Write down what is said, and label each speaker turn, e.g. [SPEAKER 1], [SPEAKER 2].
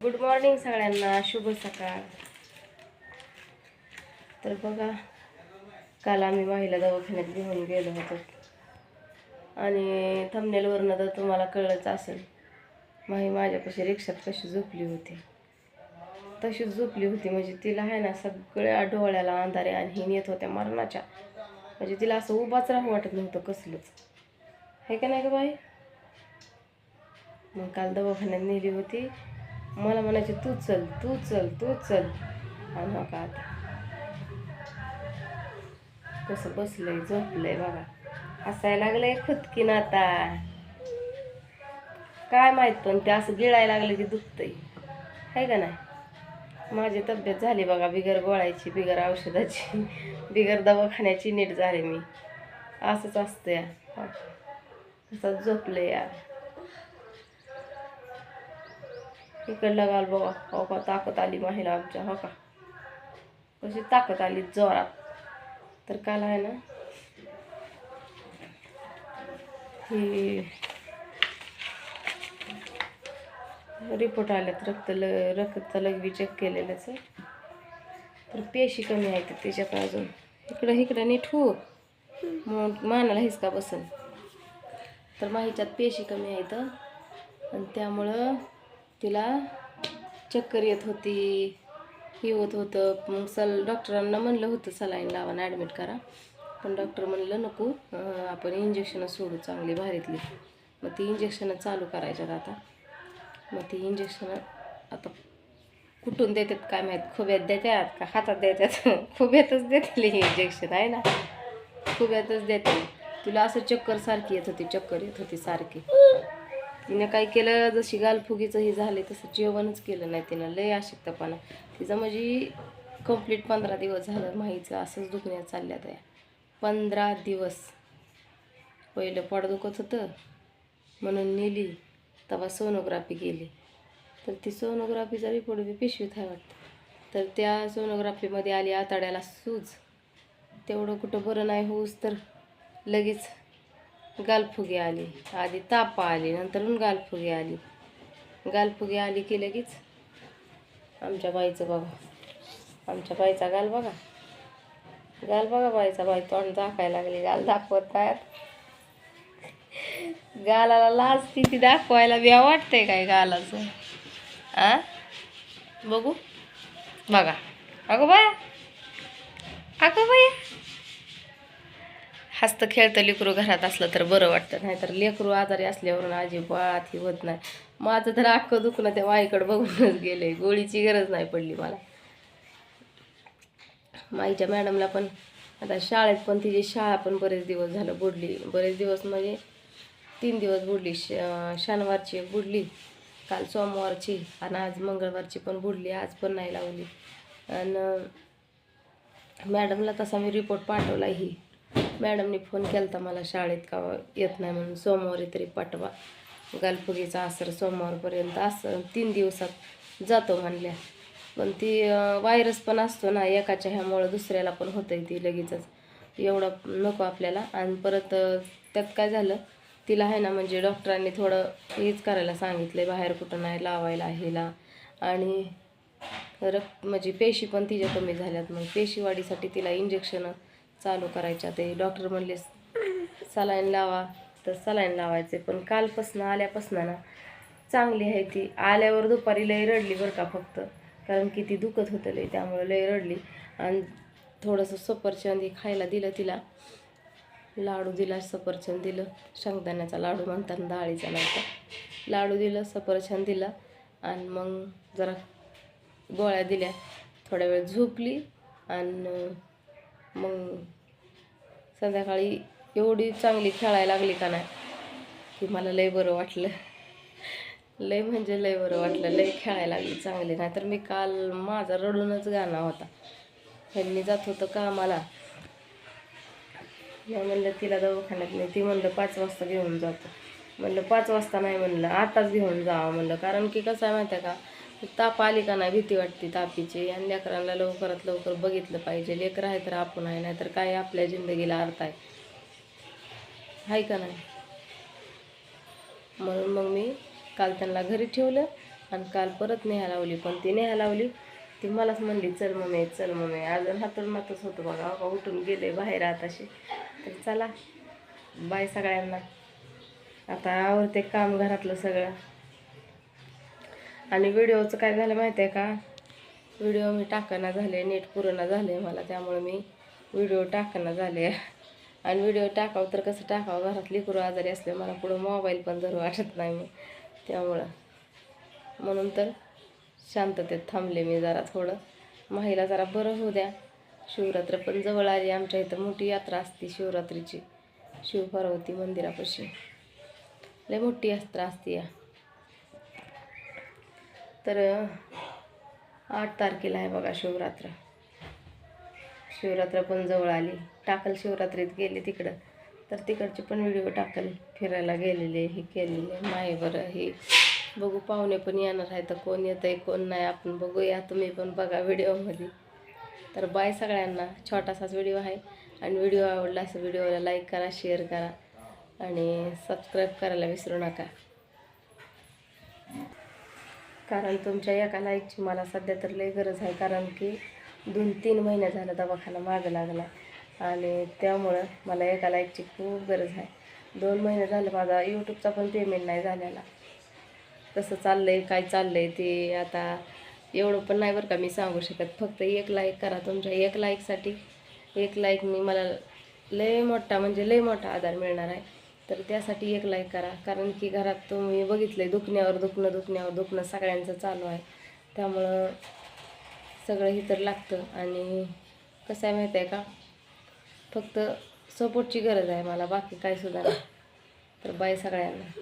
[SPEAKER 1] Good morning सगळ्यांना शुभ सकाळ. तर बघा काल आम्ही महिला दवाखान्यात घेऊन गेलो होतो. आणि थंबनेलवरनं तर तुम्हाला कळलंच असेल माही माझ्यापाशी रिक्षात कशी झोपली होती. तशीच झोपली होती म्हणजे तिला आहे ना सगळ्या डोळ्याला अंधारे आणि हिन नेत होत्या मरणाच्या. म्हणजे तिला असं उभाच राहू वाटत नव्हतं कसलंच. हे का नाही का बाई? मग काल दवाखान्यात नेली होती. मला म्हणायचे तू चल तू चल तू चल. आणि बघा आता कसं बसलंय झोपलंय बघा. हसायला लागलंय खुदकीन आता. काय माहीत पण ते असं गिळायला लागलं की दुखतंय. आहे का नाही? माझी तब्येत झाली बघा बिगर गोळ्याची बिगर औषधाची बिगर दवाखान्याची नीट झाली मी. असंच असतं या असंच झोपलं यार. इकडला गाल बघा. हो का? ताकद आली माहिला आमच्या हो का? कशी ताकद आली जोरात. तर काल आहे ना हे रिपोर्ट आल्यात. रक्त ल रक्त लगवी चेक केलेलंच तर पेशी कमी आहेत त्याच्यात अजून. इकडं इकडं नीट हो. मग मानाला हिसका बसन? तर माहीच्यात पेशी कमी आहेत. आणि त्यामुळं तिला चक्कर येत होती हे होत होतं. मग सल डॉक्टरांना म्हणलं होतं सलाईन लावा ॲडमिट करा. पण डॉक्टर म्हणलं नको आपण इंजेक्शनं सोडू चांगली भारीतली. मग ती इंजेक्शनं चालू करायच्यात आता. मग ती इंजेक्शनं आता कुठून देतात काय माहीत? खुब्यात देतात का हातात देतात? खुब्यातच देतील इंजेक्शन आहे ना? खुब्यातच देते तुला असं चक्कर सारखी येत होती चक्कर येत होती सारखी. तिनं काय केलं जशी गालफुगीचं हे झाले तसं जेवणच केलं नाही तिनं. लय अशक्तपणा तिचं म्हणजे कंप्लीट पंधरा दिवस झालं माहीचं असंच दुखण्यात चालल्यात त्या. पंधरा दिवस. पहिलं पोट दुखत होतं म्हणून नेली. तेव्हा सोनोग्राफी केली. तर ती सोनोग्राफीचा रिपोर्ट बी पिशवीत आहे वाटतं. तर त्या सोनोग्राफीमध्ये आली आताड्याला सूज. तेवढं कुठं बरं नाही होऊस तर लगेच गालफुगी आली. आधी तापा आली नंतरून गालफुगी आली. गालफुगी आली की लगेच आमच्या बाईचं बघा. आमच्या बाईचा गाल बघा. गाल बघा बाईचा बाई तोंड दाखायला लागली. गाल दाखवत आहेत गालाला लाज ती दाखवायला बी वाटतंय काय गालाचं? आ? बघू. बघा. अगं बाया. अगं बाया. हस्त खेळतं लेकरू घरात असलं तर बरं वाटतं. नाहीतर लेकरू आजारी असल्यावरून अजिबात ही होत नाही. माझं तर अख्खं दुखणं त्या वाईकडे बघूनच गेले गोळीची गरज नाही पडली मला. माईच्या मॅडमला पण आता शाळेत पण तिची शाळा पण बरेच दिवस झालं बुडली. बरेच दिवस म्हणजे तीन दिवस बुडली. श शनिवारची बुडली काल सोमवारची आणि आज मंगळवारची पण बुडली. आज पण नाही लावली. आणि मॅडमला तसा मी रिपोर्ट पाठवला ही. मॅडमने फोन केला होता मला शाळेत का येत नाही म्हणून सोमवारी तरी पाठवा. गालफुगीचा असर सोमवारपर्यंत असं तीन दिवसात जातो म्हणल्या. पण ती व्हायरस पण असतो ना एकाच्या ह्यामुळं दुसऱ्याला पण होतं आहे ती लगेचच. एवढं नको आपल्याला. आणि परत त्यात काय झालं तिला आहे ना म्हणजे डॉक्टरांनी थोडं हेच करायला सांगितलं बाहेर कुठं नाही लावायला हिला. आणि रक्त म्हणजे पेशी पण तिच्या कमी झाल्यात. मग पेशीवाढीसाठी तिला इंजेक्शनं चालू करायच्या. ते डॉक्टर म्हणले सलाईन लावा. तर सलाईन लावायचे. पण कालपासनं आल्यापासनं ना चांगली आहे ती. आल्यावर दुपारी लय रडली बरं का फक्त. कारण की ती दुखत होतं लय त्यामुळे लय रडली. आणि थोडंसं सफरचंद खायला दिलं तिला. लाडू दिला सफरचंद दिलं. शेंगदाण्याचा लाडू म्हणतात डाळीचा नव्हता लाडू दिलं सफरचंद दिला. आणि मग जरा गोळ्या दिल्या. थोड्या वेळ झोपली. आणि मग संध्याकाळी एवढी चांगली खेळायला लागली का नाही? की मला लय बरं वाटलं. लय म्हणजे लय बरं वाटलं. लय खेळायला लागली चांगली. नाहीतर मी काल माझा रडूनच गाणं होता. ह्यांनी जात होतं कामाला. नाही म्हणलं तिला दवाखान्यात नाही. ती म्हणलं पाच वाजता घेऊन जातो. म्हणलं पाच वाजता नाही म्हणलं. आताच घेऊन जावं म्हणलं. कारण की कसं आहे माहिती आहे का? ताप आली का नाही भीती वाटते तापीची. आणि लेकरांना लवकरात लवकर बघितलं पाहिजे. लेकर आहे तर आपण आहे नाही तर काय आपल्या जिंदगीला अर्थ आहे. आहे का नाही? म्हणून मग मी काल त्यांना घरी ठेवलं आणि काल परत नेहा लावली. पण ती नेहा लावली. ती मलाच म्हणली चल मम्मी चल मम्मी. अजून हातून मातच होतं बघा. अहो, उठून गेले बाहेर आताशी. तर चला. बाय सगळ्यांना. आता आवडते काम घरातलं सगळं. आणि व्हिडिओचं काय झालं माहिती आहे का? व्हिडिओ मी टाकना झाले नेट पूर्ण झाले मला त्यामुळे मी व्हिडिओ टाकना झाले. आणि व्हिडिओ टाकावं तर कसं टाकावं? घरात लिकरू आजारी असले मला पुढं मोबाईल पण जरूर वाटत नाही मी. त्यामुळं. म्हणून तर शांततेत थांबले मी जरा थोडं. माहीला जरा बरं होऊ द्या. शिवरात्र पण जवळ आली आमच्या इथं मोठी यात्रा असते शिवरात्रीची. शिवपार्वती मंदिरापाशी. लय मोठी यात्रा असते या. तर आठ तारखेला आहे बघा शिवरात्र. शिवरात्र पण जवळ आली. टाकल शिवरात्रीत गेले तिकडं. तर तिकडचे पण व्हिडिओ टाकल. फिरायला गेलेले हे केलेले नाही बरं हे. बघू पाहुणे पण येणार आहे तर कोण येतं आहे कोण नाही आपण बघूया. तुम्ही पण बघा व्हिडिओमध्ये. तर बाय सगळ्यांना. छोटासाच व्हिडिओ आहे. आणि व्हिडिओ आवडला असं व्हिडिओला लाईक करा शेअर करा. आणि सबस्क्राईब करायला विसरू नका. कारण तुमच्या एका लाईकची मला सध्या तर लई गरज आहे कारण की दोन तीन महिने झालं दवाखाना मागं लागला. आणि त्यामुळं मला एका लाईकची खूप गरज आहे. दोन महिने झालं माझा यूट्यूबचा पण पेमेंट नाही झालेला. कसं चाललं आहे काय चाललं आहे ते आता एवढं पण नाही बरं का मी सांगू शकत. फक्त एक लाईक करा तुमच्या एक लाईकसाठी एक लाईकनी मला लय मोठा म्हणजे लय मोठा आधार मिळणार आहे. तर त्यासाठी एक लाईक करा. कारण की घरात तुम्ही बघितलं आहे दुखण्यावर दुखणं दुखण्यावर दुखणं सगळ्यांचं चालू आहे. त्यामुळं सगळं ही तर लागतं. आणि कसं आहे माहीत आहे का? फक्त सपोर्टची गरज आहे मला. बाकी काय सुद्धा नाही. तर बाय सगळ्यांना.